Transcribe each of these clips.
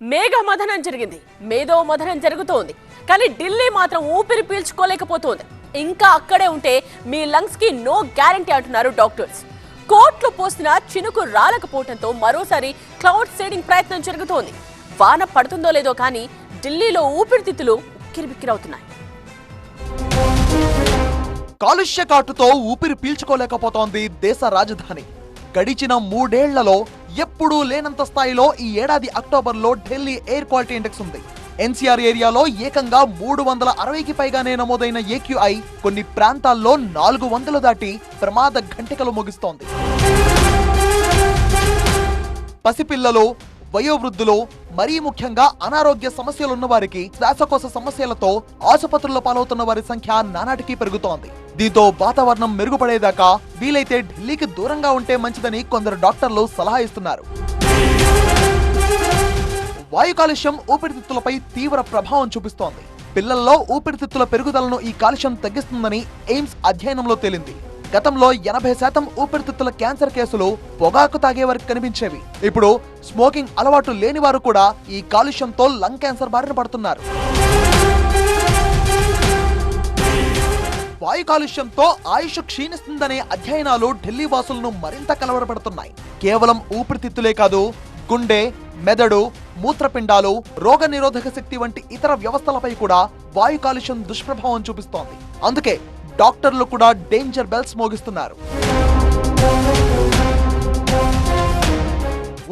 మేఘమథనం జరిగింది. మేధో మథనం జరుగుతోంది. కానీ ఢిల్లీ మాత్రం ఊపిరి పీల్చుకోలేకపోతోంది. ఇంకా అక్కడే ఉంటే మీ లంగ్స్కి నో గ్యారంటీ అంటున్నారు డాక్టర్స్. కోట్లు పోసిన చినుకు రాలకపోవడంతో మరోసారి క్లౌడ్ సేడింగ్ ప్రయత్నం జరుగుతోంది. వాన పడుతుందో లేదో కానీ ఢిల్లీలో ఊపిరితిత్తులు ఉక్కిరిబిక్కిరవుతున్నాయి. కాలుష్య కాటుతో ఊపిరి పీల్చుకోలేకపోతోంది దేశ రాజధాని. గడిచిన మూడేళ్ళలో ఎప్పుడూ లేనంత స్థాయిలో ఈ ఏడాది అక్టోబర్లో ఢిల్లీ ఎయిర్ క్వాలిటీ ఇండెక్స్ ఉంది. ఎన్సీఆర్ ఏరియాలో ఏకంగా మూడు వందల అరవైకి పైగానే నమోదైన ఏక్యూఐ కొన్ని ప్రాంతాల్లో నాలుగు వందలు దాటి ప్రమాద ఘంటికలు ముగిస్తోంది. పసిపిల్లలు వయోవృద్ధులు మరీ ముఖ్యంగా అనారోగ్య సమస్యలున్న వారికి శ్వాసకోశ సమస్యలతో ఆసుపత్రుల పాలవుతున్న వారి సంఖ్య నానాటికి పెరుగుతోంది. దీంతో వాతావరణం మెరుగుపడేదాకా వీలైతే ఢిల్లీకి దూరంగా ఉంటే మంచిదని కొందరు డాక్టర్లు సలహా ఇస్తున్నారు. వాయు కాలుష్యం ఊపిరితిత్తులపై తీవ్ర ప్రభావం చూపిస్తోంది. పిల్లల్లో ఊపిరితిత్తుల పెరుగుదలను ఈ కాలుష్యం తగ్గిస్తుందని ఎయిమ్స్ అధ్యయనంలో తేలింది. గతంలో ఎనభై శాతం ఊపిరితిత్తుల క్యాన్సర్ కేసులు పొగాకు తాగే వారికి కనిపించేవి. ఇప్పుడు స్మోకింగ్ అలవాటు లేని వారు కూడా ఈ కాలుష్యంతో లంగ్ క్యాన్సర్ బారిన పడుతున్నారు. వాయు కాలుష్యంతో ఆయుష్ క్షీణిస్తుందనే అధ్యయనాలు ఢిల్లీ వాసులను మరింత కలవరపడుతున్నాయి. కేవలం ఊపిరితిత్తులే కాదు గుండె మెదడు మూత్రపిండాలు రోగ నిరోధక శక్తి వంటి ఇతర వ్యవస్థలపై కూడా వాయు కాలుష్యం దుష్ప్రభావం చూపిస్తోంది. అందుకే డాక్టర్లు కూడా డేంజర్ బెల్స్ మోగిస్తున్నారు.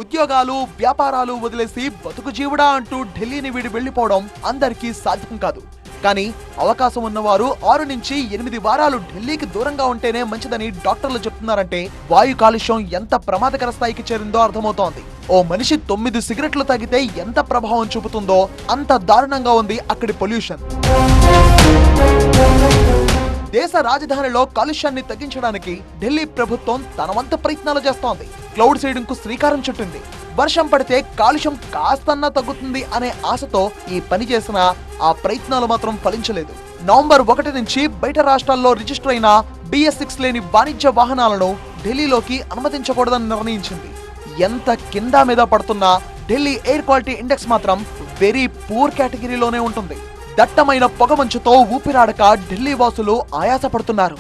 ఉద్యోగాలు వ్యాపారాలు వదిలేసి బతుకు జీవుడా అంటూ ఢిల్లీని వీడి వెళ్ళిపోవడం అందరికీ సాధ్యం కాదు. కానీ అవకాశం ఉన్నవారు ఆరు నుంచి ఎనిమిది వారాలు ఢిల్లీకి దూరంగా ఉంటేనే మంచిదని డాక్టర్లు చెప్తున్నారంటే వాయు కాలుష్యం ఎంత ప్రమాదకర స్థాయికి చేరిందో అర్థమవుతోంది. ఓ మనిషి తొమ్మిది సిగరెట్లు తాగితే ఎంత ప్రభావం చూపుతుందో అంత దారుణంగా ఉంది అక్కడి పొల్యూషన్. దేశ రాజధానిలో కాలుష్యాన్ని తగ్గించడానికి ఢిల్లీ ప్రభుత్వం తనవంత ప్రయత్నాలు చేస్తోంది. క్లౌడ్ సీడింగ్కు శ్రీకారం చుట్టింది. వర్షం పడితే కాలుష్యం కాస్తన్నా తగ్గుతుంది అనే ఆశతో ఈ పని చేసిన ఆ ప్రయత్నాలు మాత్రం ఫలించలేదు. నవంబర్ ఒకటి నుంచి బయట రాష్ట్రాల్లో రిజిస్టర్ అయిన బిఎస్ సిక్స్ లేని వాణిజ్య వాహనాలను ఢిల్లీలోకి అనుమతించకూడదని నిర్ణయించింది. ఎంత కింద మీద పడుతున్నా ఢిల్లీ ఎయిర్ క్వాలిటీ ఇండెక్స్ మాత్రం వెరీ పూర్ కేటగిరీలోనే ఉంటుంది. దట్టమైన పొగమంచుతో ఊపిరాడక ఢిల్లీ వాసులు ఆయాసపడుతున్నారు.